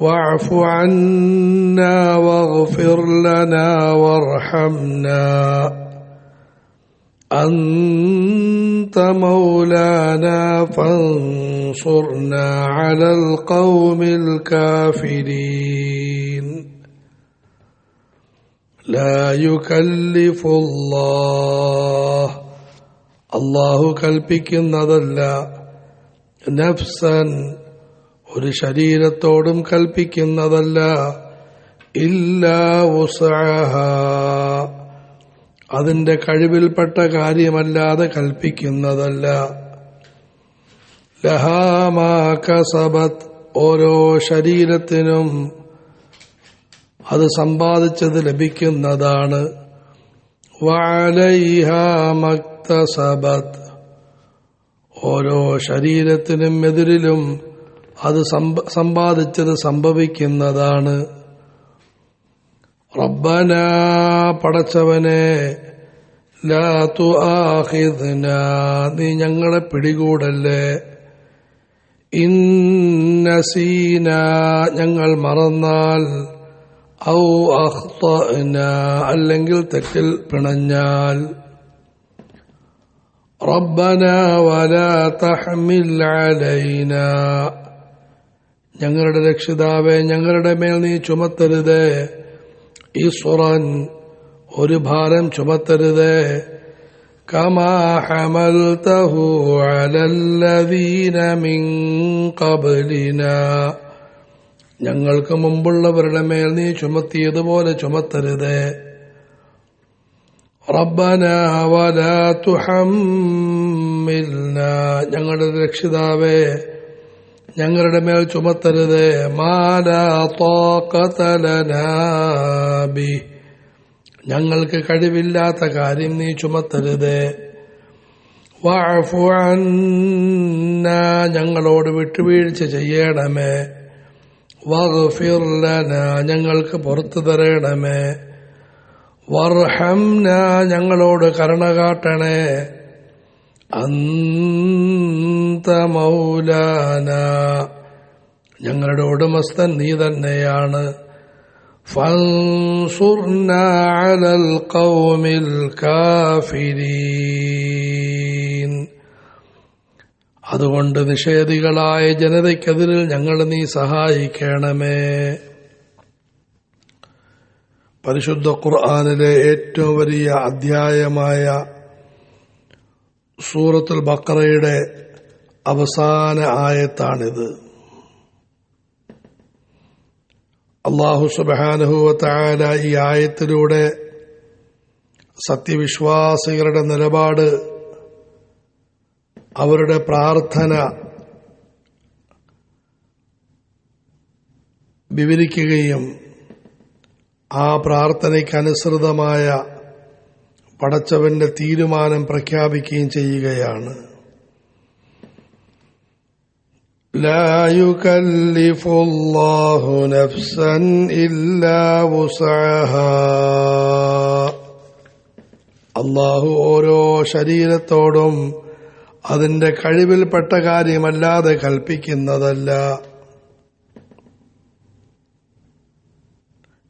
واعف عنا واغفر لنا وارحمنا أنت مولانا فانصرنا على القوم الكافرين لا يكلف الله അള്ളാഹു കൽപ്പിക്കുന്നതല്ല നഫ്സൻ ഒരു ശരീരത്തോടും കൽപ്പിക്കുന്നതല്ല. ഇല്ലാ ഉസഹ അതിന്റെ കഴിവിൽപ്പെട്ട കാര്യമല്ലാതെ കൽപ്പിക്കുന്നതല്ല. ലഹാമാ കസബത്. ഓരോ ശരീരത്തിനും അത് സമ്പാദിച്ചത് ലഭിക്കുന്നതാണ്. വാലൈഹാമക്തസബത് ഓരോ ശരീരത്തിനും എതിരിലും അത് സമ്പാദിച്ചത് സംഭവിക്കുന്നതാണ്. റബ്ബന പടച്ചവനെ ലാ ആഹിദ്ന നീ ഞങ്ങളെ പിടികൂടല്ലേ. ഇന്നസീന ഞങ്ങൾ മറന്നാൽ ഔ അഖ്തഅന അല്ലെങ്കിൽ തെറ്റിൽ പിണഞ്ഞാൽ. റബ്ബന വലാ തഹ്മിൽ അലൈന. ഞങ്ങളുടെ രക്ഷിതാവെ ഞങ്ങളുടെ മേൽ നീ ചുമത്തരുത്. ഈശ്വറൻ ഒരു ഭാരം ചുമത്തരുത്. ഖബ്ലിന. ഞങ്ങൾക്ക് മുമ്പുള്ളവരുടെ മേൽ നീ ചുമത്തിയതുപോലെ ചുമത്തരുത്. റബ്ബന വലാ തുഹമ്മിൽന. ഞങ്ങളുടെ രക്ഷിതാവേ ഞങ്ങളുടെ മേൽ ചുമത്തരുത്. മാലാബി ഞങ്ങൾക്ക് കഴിവില്ലാത്ത കാര്യം നീ ചുമത്തരുത്. ഞങ്ങളോട് വിട്ടുവീഴ്ച ചെയ്യണമേ. വഗ്ഫിർ ലന ഞങ്ങൾക്ക് പുറത്തു തരണമേ. വർഹംന ഞങ്ങളോട് കരുണ കാട്ടണേ. അന്ത മൗലാന ഞങ്ങളുടെ ഉടമസ്ഥൻ നീ തന്നെയാണ്. ഖൗമിൽ കാഫിരീൻ. അതുകൊണ്ട് നിഷേധികളായ ജനതയ്ക്കെതിരിൽ ഞങ്ങൾ നീ സഹായിക്കണമേ. പരിശുദ്ധ ഖുർആാനിലെ ഏറ്റവും വലിയ അധ്യായമായ സൂറത്തുൽ ബക്കറയുടെ അവസാന ആയത്താണിത്. അള്ളാഹു സുബാനുഭവത്തായ ഈ ആയത്തിലൂടെ സത്യവിശ്വാസികളുടെ നിലപാട് അവരുടെ പ്രാർത്ഥന വിവരിക്കുകയും ആ പ്രാർത്ഥനയ്ക്ക് അനുസൃതമായ പടച്ചവന്റെ തീരുമാനം പ്രഖ്യാപിക്കുകയും ചെയ്യുകയാണ് لا يكلف الله نفسا إلا وسعها അള്ളാഹു ഓരോ ശരീരത്തോടും അതിന്റെ കഴിവിൽപ്പെട്ട കാര്യമല്ലാതെ കൽപ്പിക്കുന്നതല്ല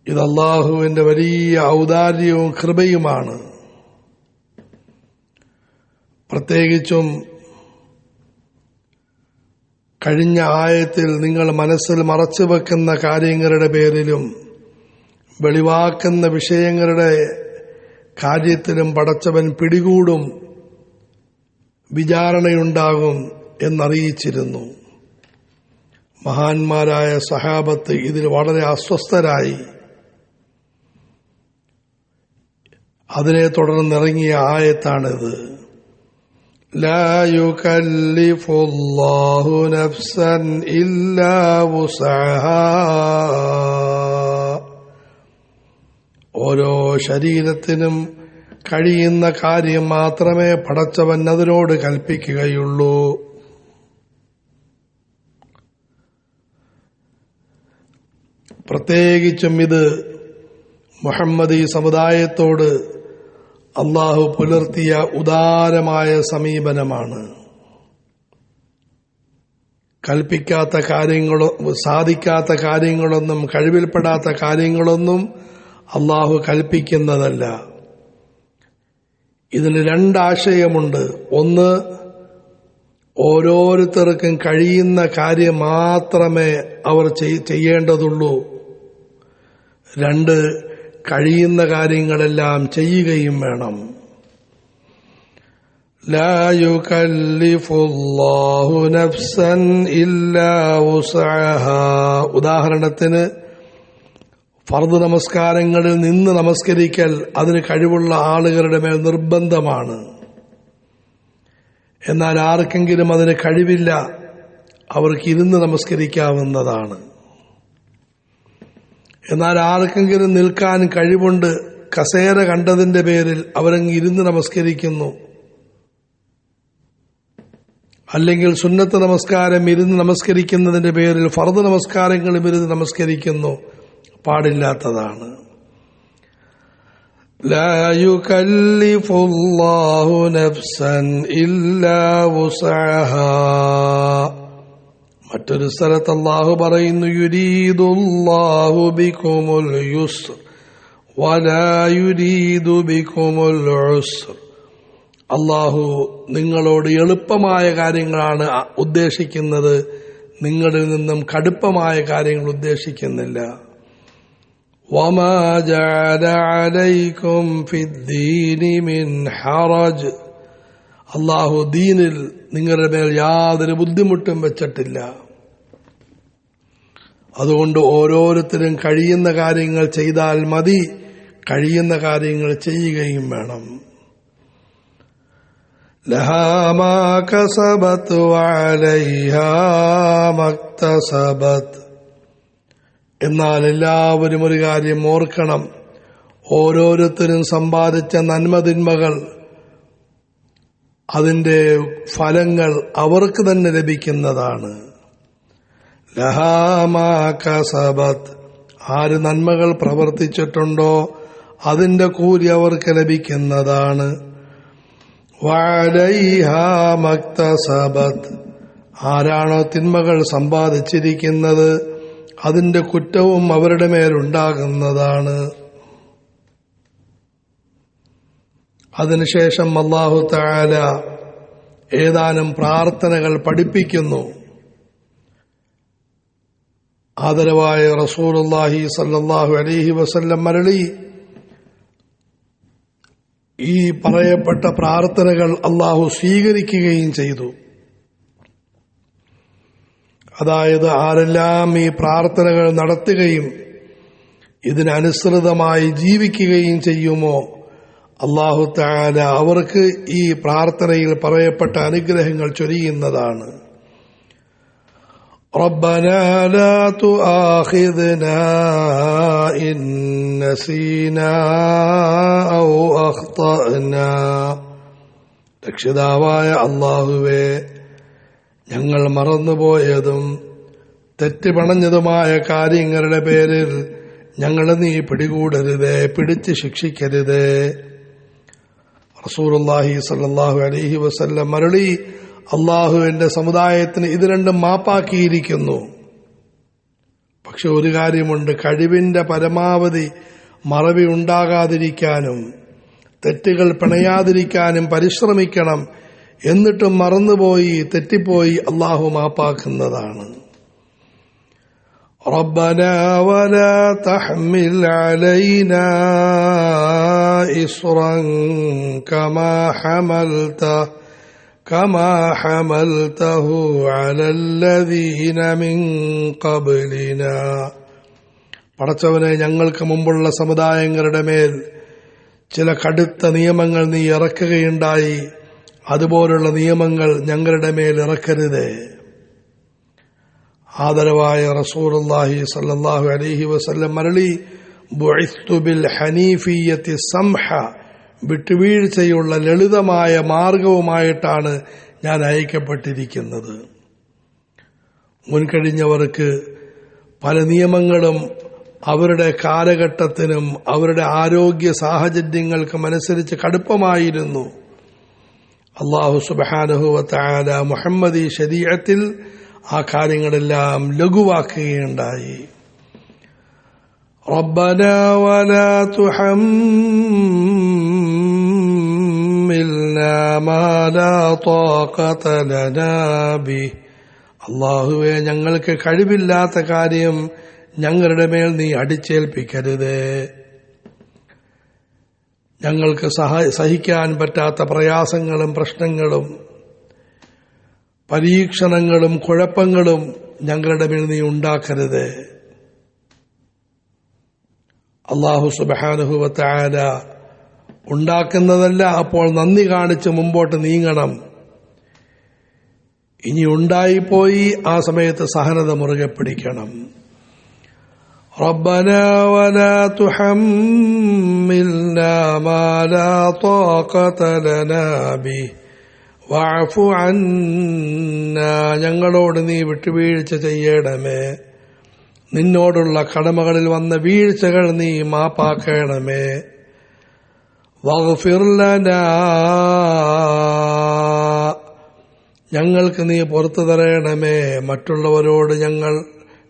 ഇത് അള്ളാഹുവിന്റെ വലിയ ഔദാര്യവും കൃപയുമാണ് പ്രത്യേകിച്ചും കഴിഞ്ഞ ആയത്തിൽ നിങ്ങൾ മനസ്സിൽ മറച്ചു വെക്കുന്ന കാര്യങ്ങളുടെ പേരിലും വെളിവാക്കുന്ന വിഷയങ്ങളുടെ കാര്യത്തിലും പടച്ചവൻ പിടികൂടും വിചാരണയുണ്ടാകും എന്നറിയിച്ചിരുന്നു. മഹാന്മാരായ സഹാബത്ത് ഇതിൽ വളരെ അസ്വസ്ഥരായി. അതിനെ തുടർന്നിറങ്ങിയ ആയത്താണിത്. لا يكلف الله نفسا إلا وسعها ഓരോ ശരീരത്തിനും കഴിയുന്ന കാര്യം മാത്രമേ പടച്ചവൻ അതിനോട് കൽപ്പിക്കുകയുള്ളൂ പ്രത്യേകിച്ചും ഇത് മുഹമ്മദി സമുദായത്തോട് അള്ളാഹു പുലർത്തിയ ഉദാരമായ സമീപനമാണ്. കൽപ്പിക്കാത്ത കാര്യങ്ങളോ സാധിക്കാത്ത കാര്യങ്ങളൊന്നും കഴിവിൽപ്പെടാത്ത കാര്യങ്ങളൊന്നും അള്ളാഹു കൽപ്പിക്കുന്നതല്ല. ഇതിന് രണ്ടാശയമുണ്ട്. ഒന്ന് ഓരോരുത്തർക്കും കഴിയുന്ന കാര്യം മാത്രമേ അവർ ചെയ്യേണ്ടതുള്ളൂ. രണ്ട് കഴിയുന്ന കാര്യങ്ങളെല്ലാം ചെയ്യുകയും വേണം لا يكلف الله نفسا إلا وسعها ഉദാഹരണത്തിന് ഫർദ് നമസ്കാരങ്ങളിൽ നിന്ന് നമസ്കരിക്കൽ അതിന് കഴിവുള്ള ആളുകളുടെ മേൽ നിർബന്ധമാണ് എന്നാൽ ആർക്കെങ്കിലും അതിന് കഴിവില്ല അവർക്ക് ഇരുന്ന് നമസ്കരിക്കാവുന്നതാണ് എന്നാൽ ആർക്കെങ്കിലും നിൽക്കാൻ കഴിവുണ്ട് കസേര കണ്ടതിന്റെ പേരിൽ അവരങ്ങ് ഇരുന്ന് നമസ്കരിക്കുന്നു അല്ലെങ്കിൽ സുന്നത്ത് നമസ്കാരം ഇരുന്ന് നമസ്കരിക്കുന്നതിന്റെ പേരിൽ ഫർദ് നമസ്കാരങ്ങളും ഇരുന്ന് നമസ്കരിക്കുന്നു പാടില്ലാത്തതാണ് لا يكلف الله نفسا إلا وسعها മറ്റൊരു സ്ഥലത്ത് അള്ളാഹു പറയുന്നു യുരീദുല്ലാഹു ബിക്കുമുൽ യുസ്ർ വലാ യുരീദു ബിക്കുമുൽ ഉസ്ർ അള്ളാഹു നിങ്ങളോട് എളുപ്പമായ കാര്യങ്ങളാണ് ഉദ്ദേശിക്കുന്നത് നിങ്ങളിൽ നിന്നും കടുപ്പമായ കാര്യങ്ങൾ ഉദ്ദേശിക്കുന്നില്ല وما جعل عليكم في الدين من حرج അള്ളാഹു ദീനിൽ നിങ്ങളുടെ മേൽ യാതൊരു ബുദ്ധിമുട്ടും വെച്ചിട്ടില്ല. അതുകൊണ്ട് ഓരോരുത്തരും കഴിയുന്ന കാര്യങ്ങൾ ചെയ്താൽ മതി കഴിയുന്ന കാര്യങ്ങൾ ചെയ്യുകയും വേണം. ലഹാമാകസബത്ത് വാലയ്യാമക്തസബത്ത് എന്നാൽ എല്ലാവരും ഒരു കാര്യം ഓർക്കണം. ഓരോരുത്തരും സമ്പാദിച്ച നന്മതിന്മകൾ അതിന്റെ ഫലങ്ങൾ അവർക്ക് തന്നെ ലഭിക്കുന്നതാണ്. ലഹാമാകസബത്ത് ആര് നന്മകൾ പ്രവർത്തിച്ചിട്ടുണ്ടോ അതിന്റെ കൂലി അവർക്ക് ലഭിക്കുന്നതാണ്. വാഴൈഹാമക്തസബത്ത് ആരാണോ തിന്മകൾ സമ്പാദിച്ചിരിക്കുന്നത് അതിന്റെ കുറ്റവും അവരുടെ മേലുണ്ടാകുന്നതാണ്. അതിനുശേഷം അള്ളാഹു താല ഏതാനും പ്രാർത്ഥനകൾ പഠിപ്പിക്കുന്നു. ആദരവായ റസൂലുല്ലാഹി സല്ലാഹു അലൈഹി വസല്ലം മരളി ഈ പറയപ്പെട്ട പ്രാർത്ഥനകൾ അള്ളാഹു സ്വീകരിക്കുകയും ചെയ്തു. അതായത് ആരെല്ലാം ഈ പ്രാർത്ഥനകൾ നടത്തുകയും ഇതിനനുസൃതമായി ജീവിക്കുകയും ചെയ്യുമോ അള്ളാഹു താല അവർക്ക് ഈ പ്രാർത്ഥനയിൽ പറയപ്പെട്ട അനുഗ്രഹങ്ങൾ ചൊരിയുന്നതാണ് ربنا لا تؤاخذنا إن نسينا أو أخطأنا രക്ഷിതാവായ അള്ളാഹുവേ ഞങ്ങൾ മറന്നുപോയതും തെറ്റുപണഞ്ഞതുമായ കാര്യങ്ങളുടെ പേരിൽ ഞങ്ങളെ നീ പിടികൂടരുതേ പിടിച്ച് ശിക്ഷിക്കരുതേ റസൂലുള്ളാഹി സല്ലാഹു അലഹി വസല്ലം മരളി അള്ളാഹുവിന്റെ സമുദായത്തിന് ഇത് രണ്ടും മാപ്പാക്കിയിരിക്കുന്നു. പക്ഷെ ഒരു കാര്യമുണ്ട് കഴിവിന്റെ പരമാവധി മറവി ഉണ്ടാകാതിരിക്കാനും തെറ്റുകൾ പിണയാതിരിക്കാനും പരിശ്രമിക്കണം എന്നിട്ടും മറന്നുപോയി തെറ്റിപ്പോയി അള്ളാഹു മാപ്പാക്കുന്നതാണ്. ربنا ولا تحمل علينا إصرا كما حملته كما حملته على الذين من قبلنا പടച്ചവനെ ഞങ്ങൾക്ക് മുമ്പുള്ള സമുദായങ്ങളുടെ മേൽ ചില കടുത്ത നിയമങ്ങൾ നീ ഇറക്കുകയുണ്ടായി അതുപോലുള്ള നിയമങ്ങൾ ഞങ്ങളുടെ മേൽ ഇറക്കരുതേ ആദരവായ റസൂലുള്ളാഹി സല്ലാഹു അലഹി വസല്ലം മരളി ബുഅസ്തുബിൽ ഹനീഫിയത്തി സംഹ വിട്ടുവീഴ്ചയുള്ള ലളിതമായ മാർഗവുമായിട്ടാണ് ഞാൻ അയക്കപ്പെട്ടിരിക്കുന്നത്. മുൻകഴിഞ്ഞവർക്ക് പല നിയമങ്ങളും അവരുടെ കാലഘട്ടത്തിനും അവരുടെ ആരോഗ്യ സാഹചര്യങ്ങൾക്കും അനുസരിച്ച് കടുപ്പമായിരുന്നു. അള്ളാഹു സുബാനഹുവത്തായ മുഹമ്മദി ശരീരത്തിൽ ആ കാര്യങ്ങളെല്ലാം ലഘുവാക്കുകയുണ്ടായി ربنا ولا تحملنا ما لا طاقة لنا به അള്ളാഹുവെ ഞങ്ങൾക്ക് കഴിവില്ലാത്ത കാര്യം ഞങ്ങളുടെ മേൽ നീ അടിച്ചേൽപ്പിക്കരുത് ഞങ്ങൾക്ക് സഹ സഹിക്കാൻ പറ്റാത്ത പ്രയാസങ്ങളും പ്രശ്നങ്ങളും പരീക്ഷണങ്ങളും കുഴപ്പങ്ങളും ഞങ്ങളുടെ മേൽ നീ ഉണ്ടാക്കരുത് അള്ളാഹു സുബാനുഹുവത്തായ ഉണ്ടാക്കുന്നതല്ല അപ്പോൾ നന്ദി കാണിച്ച് മുമ്പോട്ട് നീങ്ങണം ഇനി ഉണ്ടായിപ്പോയി ആ സമയത്ത് സഹനത മുറുകെ പിടിക്കണം ربنا ولا تحملنا ما لا طاقة لنا به വാഫു അന്ന ഞങ്ങളോട് നീ വിട്ടുവീഴ്ച ചെയ്യണമേ. നിന്നോടുള്ള കടമകളിൽ വന്ന വീഴ്ചകൾ നീ മാപ്പാക്കണമേ. വഗ്ഫിർലന ഞങ്ങൾക്ക് നീ പുറത്തു തരണമേ. മറ്റുള്ളവരോട് ഞങ്ങൾ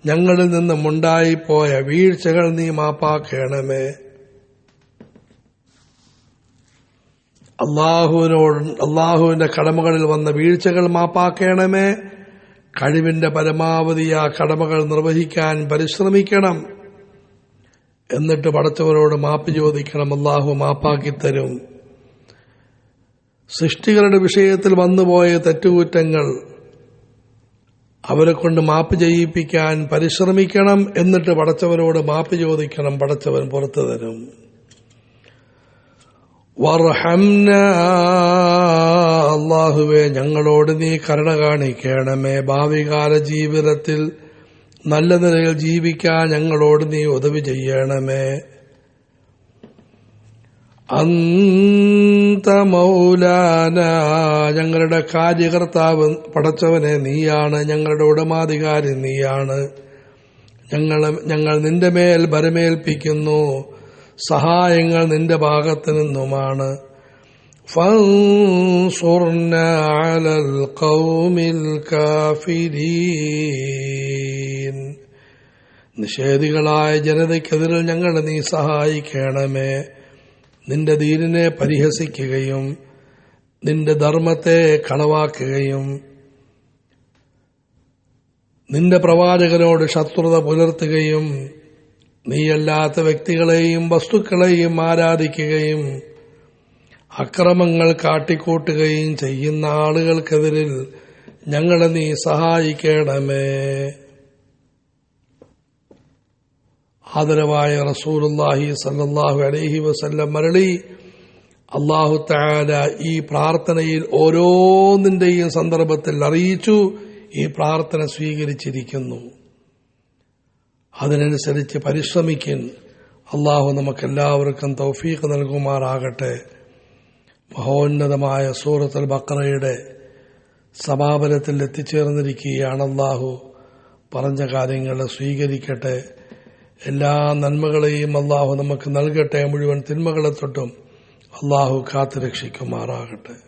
ഞങ്ങളിൽ നിന്നും ഉണ്ടായിപ്പോയ വീഴ്ചകൾ നീ മാപ്പാക്കണമേ. അള്ളാഹുവിനോട് അള്ളാഹുവിന്റെ കടമകളിൽ വന്ന വീഴ്ചകൾ മാപ്പാക്കണമേ. കഴിവിന്റെ പരമാവധി ആ കടമകൾ നിർവഹിക്കാൻ പരിശ്രമിക്കണം. എന്നിട്ട് പടച്ചവരോട് മാപ്പ് ചോദിക്കണം അള്ളാഹു മാപ്പാക്കിത്തരും. സൃഷ്ടികളുടെ വിഷയത്തിൽ വന്നുപോയ തെറ്റുകുറ്റങ്ങൾ അവരെ കൊണ്ട് മാപ്പ് ചെയ്യിപ്പിക്കാൻ പരിശ്രമിക്കണം. എന്നിട്ട് പടച്ചവരോട് മാപ്പ് ചോദിക്കണം പടച്ചവൻ പുറത്തു തരും. അള്ളാഹുവെ ഞങ്ങളോട് നീ കരുണ കാണിക്കണമേ. ഭാവികാല ജീവിതത്തിൽ നല്ല നിലയിൽ ജീവിക്കാൻ ഞങ്ങളോട് നീ ഉദവി ചെയ്യണമേ. അന്ത മൗലാന ഞങ്ങളുടെ കാര്യകർത്താവ് പടച്ചവനെ നീയാണ് ഞങ്ങളുടെ ഉടമാധികാരി നീയാണ്. ഞങ്ങൾ ഞങ്ങൾ നിന്റെ മേൽ ബരമേൽപ്പിക്കുന്നു. സഹായങ്ങൾ നിന്റെ ഭാഗത്തു നിന്നുമാണ് فانصرن على القوم الكافرين നിഷേധികളായ ജനതയ്ക്കെതിരിൽ ഞങ്ങളെ നീ സഹായിക്കണമേ നിന്റെ ദീനിനെ പരിഹസിക്കുകയും നിന്റെ ധർമ്മത്തെ കളവാക്കുകയും നിന്റെ പ്രവാചകനോട് ശത്രുത പുലർത്തുകയും നീയല്ലാത്ത വ്യക്തികളെയും വസ്തുക്കളെയും ആരാധിക്കുകയും അക്രമങ്ങൾ കാട്ടിക്കൂട്ടുകയും ചെയ്യുന്ന ആളുകൾക്കെതിരിൽ ഞങ്ങളെ നീ സഹായിക്കണമേ. ആദരവായ റസൂലുല്ലാഹി സല്ലാഹു അലൈഹി വസല്ലം മരളി അള്ളാഹു താല ഈ പ്രാർത്ഥനയിൽ ഓരോന്നിന്റെയും സന്ദർഭത്തിൽ അറിയിച്ചു ഈ പ്രാർത്ഥന സ്വീകരിച്ചിരിക്കുന്നു. അതിനനുസരിച്ച് പരിശ്രമിക്കാൻ അള്ളാഹു നമുക്കെല്ലാവർക്കും തൗഫീഖ് നൽകുമാറാകട്ടെ. മഹോന്നതമായ സൂറത്തുൽ ബക്രയുടെ സമാപനത്തിൽ എത്തിച്ചേർന്നിരിക്കുകയാണ് അള്ളാഹു. പറഞ്ഞ കാര്യങ്ങൾ സ്വീകരിക്കട്ടെ. എല്ലാ നന്മകളെയും അള്ളാഹു നമുക്ക് നൽകട്ടെ. മുഴുവൻ തിന്മകളെ തൊട്ടും അള്ളാഹു കാത്തുരക്ഷിക്കുമാറാകട്ടെ.